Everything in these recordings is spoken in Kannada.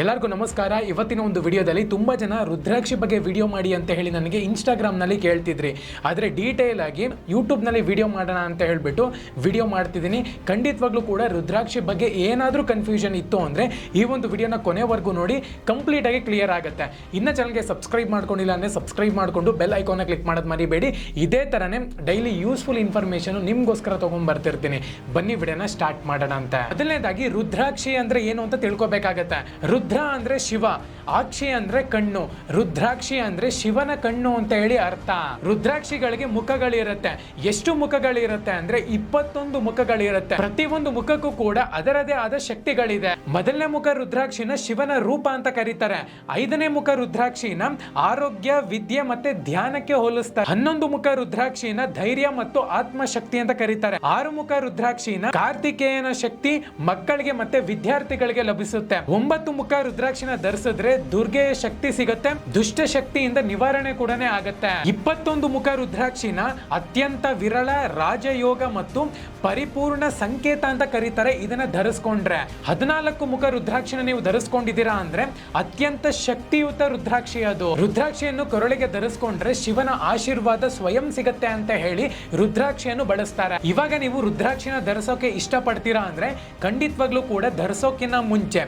ಎಲ್ಲರಿಗೂ ನಮಸ್ಕಾರ. ಇವತ್ತಿನ ಒಂದು ವಿಡಿಯೋದಲ್ಲಿ ತುಂಬ ಜನ ರುದ್ರಾಕ್ಷಿ ಬಗ್ಗೆ ವಿಡಿಯೋ ಮಾಡಿ ಅಂತ ಹೇಳಿ ನನಗೆ ಇನ್ಸ್ಟಾಗ್ರಾಮ್ನಲ್ಲಿ ಕೇಳ್ತಿದ್ರಿ. ಆದರೆ ಡೀಟೇಲ್ ಆಗಿ ಯೂಟ್ಯೂಬ್ನಲ್ಲಿ ವಿಡಿಯೋ ಮಾಡೋಣ ಅಂತ ಹೇಳಿಬಿಟ್ಟು ವಿಡಿಯೋ ಮಾಡ್ತಿದ್ದೀನಿ. ಖಂಡಿತವಾಗ್ಲೂ ಕೂಡ ರುದ್ರಾಕ್ಷಿ ಬಗ್ಗೆ ಏನಾದರೂ ಕನ್ಫ್ಯೂಷನ್ ಇತ್ತು ಅಂದರೆ ಈ ಒಂದು ವಿಡಿಯೋನ ಕೊನೆವರೆಗೂ ನೋಡಿ ಕಂಪ್ಲೀಟಾಗಿ ಕ್ಲಿಯರ್ ಆಗುತ್ತೆ. ಇನ್ನು ಚಾನಲ್ಗೆ ಸಬ್ಸ್ಕ್ರೈಬ್ ಮಾಡ್ಕೊಂಡಿಲ್ಲ ಅಂದರೆ ಸಬ್ಸ್ಕ್ರೈಬ್ ಮಾಡಿಕೊಂಡು ಬೆಲ್ ಐಕಾನ ಕ್ಲಿಕ್ ಮಾಡೋದು ಮರಿಬೇಡಿ. ಇದೇ ಥರನೇ ಡೈಲಿ ಯೂಸ್ಫುಲ್ ಇನ್ಫಾರ್ಮೇಷನ್ ನಿಮಗೋಸ್ಕರ ತೊಗೊಂಡ್ಬರ್ತಿರ್ತೀನಿ ಬನ್ನಿ ವಿಡಿಯೋನ ಸ್ಟಾರ್ಟ್ ಮಾಡೋಣ ಅಂತ. ಮೊದಲನೇದಾಗಿ ರುದ್ರಾಕ್ಷಿ ಅಂದರೆ ಏನು ಅಂತ ತಿಳ್ಕೊಬೇಕಾಗತ್ತೆ. ರುದ್ರ ಅಂದ್ರೆ ಶಿವ, ಆಕ್ಷಿ ಅಂದ್ರೆ ಕಣ್ಣು, ರುದ್ರಾಕ್ಷಿ ಅಂದ್ರೆ ಶಿವನ ಕಣ್ಣು ಅಂತ ಹೇಳಿ ಅರ್ಥ. ರುದ್ರಾಕ್ಷಿಗಳಿಗೆ ಮುಖಗಳಿರುತ್ತೆ. ಎಷ್ಟು ಮುಖಗಳಿರುತ್ತೆ ಅಂದ್ರೆ ಇಪ್ಪತ್ತೊಂದು ಮುಖಗಳಿರುತ್ತೆ. ಪ್ರತಿಯೊಂದು ಮುಖಕ್ಕೂ ಕೂಡ ಅದರದೇ ಆದ ಶಕ್ತಿಗಳಿದೆ. ಮೊದಲನೇ ಮುಖ ರುದ್ರಾಕ್ಷಿನ ಶಿವನ ರೂಪ ಅಂತ ಕರೀತಾರೆ. ಐದನೇ ಮುಖ ರುದ್ರಾಕ್ಷಿನ ಆರೋಗ್ಯ, ವಿದ್ಯೆ ಮತ್ತೆ ಧ್ಯಾನಕ್ಕೆ ಹೋಲಿಸ್ತಾರೆ. ಹನ್ನೊಂದು ಮುಖ ರುದ್ರಾಕ್ಷಿನ ಧೈರ್ಯ ಮತ್ತು ಆತ್ಮಶಕ್ತಿ ಅಂತ ಕರೀತಾರೆ. ಆರು ಮುಖ ರುದ್ರಾಕ್ಷಿನ ಕಾರ್ತಿಕೇಯನ ಶಕ್ತಿ ಮಕ್ಕಳಿಗೆ ಮತ್ತೆ ವಿದ್ಯಾರ್ಥಿಗಳಿಗೆ ಲಭಿಸುತ್ತೆ. ಒಂಬತ್ತು ಮುಖ ರುದ್ರಾಕ್ಷಿನ ಧರಿಸಿದ್ರೆ ದುರ್ಗೆಯ ಶಕ್ತಿ ಸಿಗುತ್ತೆ ದುಷ್ಟ ಶಕ್ತಿಯಿಂದ ನಿವಾರಣೆ ಕೂಡ ಆಗತ್ತೆ. ಇಪ್ಪತ್ತೊಂದು ಮುಖ ರುದ್ರಾಕ್ಷಿನ ಅತ್ಯಂತ ವಿರಳ ರಾಜಯೋಗ ಮತ್ತು ಪರಿಪೂರ್ಣ ಸಂಕೇತ ಅಂತ ಕರೀತಾರೆ ಇದನ್ನ ಧರಿಸ್ಕೊಂಡ್ರೆ. ಹದಿನಾಲ್ಕು ಮುಖ ರುದ್ರಾಕ್ಷಿನ ನೀವು ಧರಿಸ್ಕೊಂಡಿದ್ದೀರಾ ಅಂದ್ರೆ ಅತ್ಯಂತ ಶಕ್ತಿಯುತ ರುದ್ರಾಕ್ಷಿ ಅದು. ರುದ್ರಾಕ್ಷಿಯನ್ನು ಕೊರಳಿಗೆ ಧರಿಸ್ಕೊಂಡ್ರೆ ಶಿವನ ಆಶೀರ್ವಾದ ಸ್ವಯಂ ಸಿಗತ್ತೆ ಅಂತ ಹೇಳಿ ರುದ್ರಾಕ್ಷಿಯನ್ನು ಬಳಸ್ತಾರೆ. ಇವಾಗ ನೀವು ರುದ್ರಾಕ್ಷಿನ ಧರಿಸೋಕೆ ಇಷ್ಟಪಡ್ತೀರಾ ಅಂದ್ರೆ ಖಂಡಿತವಾಗ್ಲೂ ಕೂಡ ಧರಿಸೋಕಿನ್ನ ಮುಂಚೆ.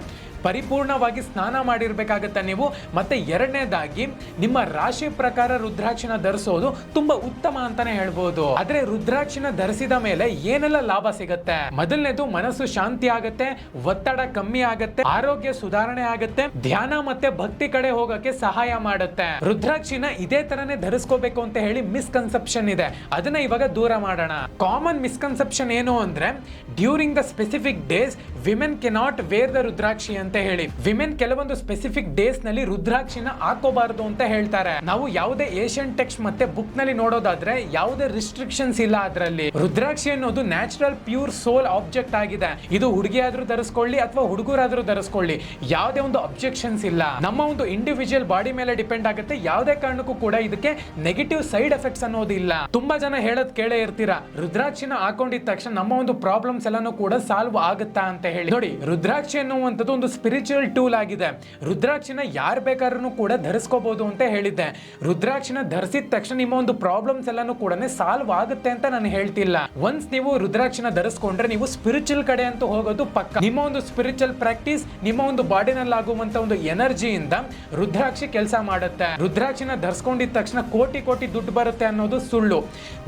ಪರಿಪೂರ್ಣವಾಗಿ ಸ್ನಾನ ಮಾಡಿರ್ಬೇಕಾಗತ್ತೆ ನೀವು? ಮತ್ತೆ ಎರಡನೇದಾಗಿ, ನಿಮ್ಮ ರಾಶಿ ಪ್ರಕಾರ ರುದ್ರಾಕ್ಷಿನ ಧರಿಸೋದು ತುಂಬಾ ಉತ್ತಮ ಅಂತಾನೆ ಹೇಳ್ಬೋದು. ಆದ್ರೆ ರುದ್ರಾಕ್ಷಿನ ಧರಿಸಿದ ಮೇಲೆ ಏನೆಲ್ಲ ಲಾಭ ಸಿಗುತ್ತೆ? ಮೊದಲನೇದು ಮನಸ್ಸು ಶಾಂತಿ ಆಗತ್ತೆ, ಒತ್ತಡ ಕಮ್ಮಿ ಆಗತ್ತೆ, ಆರೋಗ್ಯ ಸುಧಾರಣೆ ಆಗತ್ತೆ, ಧ್ಯಾನ ಮತ್ತೆ ಭಕ್ತಿ ಕಡೆ ಹೋಗಕ್ಕೆ ಸಹಾಯ ಮಾಡುತ್ತೆ. ರುದ್ರಾಕ್ಷಿನ ಇದೇ ತರನೇ ಧರಿಸ್ಕೋಬೇಕು ಅಂತ ಹೇಳಿ ಮಿಸ್ಕನ್ಸೆಪ್ಷನ್ ಇದೆ. ಅದನ್ನ ಇವಾಗ ದೂರ ಮಾಡೋಣ. ಕಾಮನ್ ಮಿಸ್ಕನ್ಸೆಪ್ಷನ್ ಏನು ಅಂದ್ರೆ during the specific days women cannot wear the rudraksha ಅಂತ ಹೇಳಿ. ವಿಮೆನ್ ಕೆಲವೊಂದು ಸ್ಪೆಸಿಫಿಕ್ ಡೇಸ್ನಲ್ಲಿ ರುದ್ರಾಕ್ಷಿನ ಹಾಕೋಬಾರದು ಅಂತ ಹೇಳ್ತಾರೆ. ನಾವು ಯಾವುದೇ ಏಷ್ಯನ್ ಟೆಕ್ಸ್ಟ್ ಮತ್ತೆ ಬುಕ್ನಲ್ಲಿ ನೋಡೋದಾದ್ರೆ ಯಾವುದೇ ರಿಸ್ಟ್ರಿಕ್ಷನ್ಸ್ ಇಲ್ಲ ಅದರಲ್ಲಿ. ರುದ್ರಾಕ್ಷಿ ಅನ್ನೋದು ನ್ಯಾಚುರಲ್ ಪ್ಯೂರ್ ಸೋಲ್ ಆಬ್ಜೆಕ್ಟ್ ಆಗಿದೆ. ಇದು ಹುಡುಗಿಯಾದ್ರೂ ಧರಿಸ್ಕೊಳ್ಳಿ ಅಥವಾ ಹುಡುಗರಾದ್ರೂ ಧರಿಸ್ಕೊಳ್ಳಿ. ಯಾವುದೇ ಒಂದು ಅಬ್ಜೆಕ್ಷನ್ಸ್ ಇಲ್ಲ. ನಮ್ಮ ಒಂದು ಇಂಡಿವಿಜುವಲ್ ಬಾಡಿ ಮೇಲೆ ಡಿಪೆಂಡ್ ಆಗುತ್ತೆ. ಯಾವುದೇ ಕಾರಣಕ್ಕೂ ಕೂಡ ಇದಕ್ಕೆ ನೆಗೆಟಿವ್ ಸೈಡ್ ಎಫೆಕ್ಟ್ಸ್ ಅನ್ನೋದು ಇಲ್ಲ. ತುಂಬಾ ಜನ ಹೇಳೋದ್ ಕೇಳೇ ಇರ್ತೀರಾ? ರುದ್ರಾಕ್ಷಿನ ಹಾಕೊಂಡಿದ ತಕ್ಷಣ ನಮ್ಮ ಒಂದು ಪ್ರಾಬ್ಲಮ್ಸ್ ಎಲ್ಲಾನು ಕೂಡ ಸಾಲ್ವ್ ಆಗುತ್ತಾ ಅಂತ ಹೇಳಿ. ನೋಡಿ, ರುದ್ರಾಕ್ಷಿ ಅನ್ನುವಂಥದ್ದು ಒಂದು ಸ್ಪಿರಿಚುವಲ್ ಟೂಲ್ ಆಗಿದೆ. ರುದ್ರಾಕ್ಷಿನ ಯಾರು ಬೇಕಾದ್ರೂ ಕೂಡ ಧರಿಸ್ಕೋಬಹುದು ಅಂತ ಹೇಳಿದ್ದೆ. ರುದ್ರಾಕ್ಷಿನ ಧರಿಸಿದ ತಕ್ಷಣ ನಿಮ್ಮ ಒಂದು ಪ್ರಾಬ್ಲಮ್ಸ್ ಎಲ್ಲಾನು ಕೂಡ ಸಾಲ್ವ್ ಆಗುತ್ತೆ ಅಂತ ನಾನು ಹೇಳ್ತಿಲ್ಲ. ಒನ್ಸ್ ನೀವು ರುದ್ರಾಕ್ಷಿನ ಧರಿಸ್ಕೊಂಡ್ರೆ ನೀವು ಸ್ಪಿರಿಚುವಲ್ ಕಡೆ ಅಂತ ಹೋಗೋದು ಪಕ್ಕ. ನಿಮ್ಮ ಒಂದು ಸ್ಪಿರಿಚುವಲ್ ಪ್ರಾಕ್ಟೀಸ್ ನಿಮ್ಮ ಒಂದು ಬಾಡಿನಲ್ಲಿ ಆಗುವಂತ ಒಂದು ಎನರ್ಜಿಯಿಂದ ರುದ್ರಾಕ್ಷಿ ಕೆಲಸ ಮಾಡುತ್ತೆ. ರುದ್ರಾಕ್ಷಿನ ಧರಿಸ್ಕೊಂಡಿದ ತಕ್ಷಣ ಕೋಟಿ ಕೋಟಿ ದುಡ್ಡು ಬರುತ್ತೆ ಅನ್ನೋದು ಸುಳ್ಳು.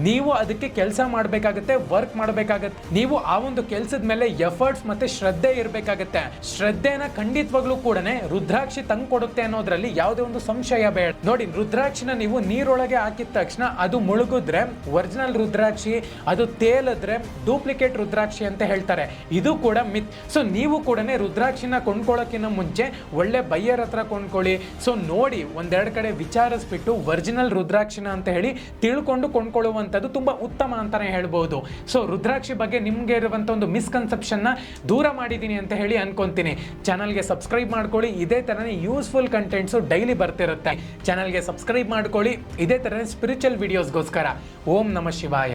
ನೀವು ಅದಕ್ಕೆ ಕೆಲಸ ಮಾಡಬೇಕಾಗತ್ತೆ ವರ್ಕ್ ಮಾಡಬೇಕಾಗತ್ತೆ. ನೀವು ಆ ಒಂದು ಕೆಲಸದ ಮೇಲೆ ಎಫರ್ಟ್ಸ್ ಮತ್ತೆ ಶ್ರದ್ಧೆ ಇರಬೇಕಾಗತ್ತೆ. ಶ್ರದ್ಧೆನ ಖಂಡಿತವಾಗ್ಲೂ ಕೂಡ ರುದ್ರಾಕ್ಷಿ ತಂಗ್ ಕೊಡುತ್ತೆ ಅನ್ನೋದ್ರಲ್ಲಿ ಯಾವುದೇ ಒಂದು ಸಂಶಯ ಬೇಡ. ನೋಡಿ, ರುದ್ರಾಕ್ಷಿನ ನೀವು ನೀರೊಳಗೆ ಹಾಕಿದ ತಕ್ಷಣ ಅದು ಮುಳುಗಿದ್ರೆ, ಒರಿಜಿನಲ್ ರುದ್ರಾಕ್ಷಿ, ಅದು ತೇಲಿದ್ರೆ ಡೂಪ್ಲಿಕೇಟ್ ರುದ್ರಾಕ್ಷಿ ಅಂತ ಹೇಳ್ತಾರೆ. ಇದು ಕೂಡ ಮಿತ್. ಸೊ, ನೀವು ಕೂಡ ರುದ್ರಾಕ್ಷಿನ ಕೊಂಡ್ಕೊಳ್ಳೋಕ್ಕಿಂತ ಮುಂಚೆ ಒಳ್ಳೆ ಬಯ್ಯರ್ ಹತ್ರ ಕೊಂಡ್ಕೊಳ್ಳಿ. ಸೊ, ನೋಡಿ, ಒಂದೆರಡು ಕಡೆ ವಿಚಾರಿಸ್ಬಿಟ್ಟು ಒರಿಜಿನಲ್ ರುದ್ರಾಕ್ಷಿನ ಅಂತ ಹೇಳಿ ತಿಳ್ಕೊಂಡು ಕೊಂಡ್ಕೊಳ್ಳುವಂಥದ್ದು ತುಂಬಾ ಉತ್ತಮ ಅಂತಾನೆ ಹೇಳ್ಬೋದು. ಸೊ, ರುದ್ರಾಕ್ಷಿ ಬಗ್ಗೆ ನಿಮ್ಗೆ ಇರುವಂತ ಒಂದು ಮಿಸ್ಕನ್ಸೆಪ್ಷನ್ನ ದೂರ ಮಾಡಿದ್ದೀನಿ ಅಂತ ಹೇಳಿ ಅನ್ಕೊಂತೀನಿ. ಚಾನಲ್ಗೆ ಸಬ್ಸ್ಕ್ರೈಬ್ ಮಾಡ್ಕೊಳ್ಳಿ. ಇದೇ ಥರನೇ ಯೂಸ್ಫುಲ್ ಕಂಟೆಂಟ್ಸು ಡೈಲಿ ಬರ್ತಿರುತ್ತೆ. ಚಾನಲ್ಗೆ ಸಬ್ಸ್ಕ್ರೈಬ್ ಮಾಡ್ಕೊಳ್ಳಿ. ಇದೇ ಥರನೇ ಸ್ಪಿರಿಚುವಲ್ ವಿಡಿಯೋಸ್ಗೋಸ್ಕರ ಓಂ ನಮ ಶಿವಾಯ.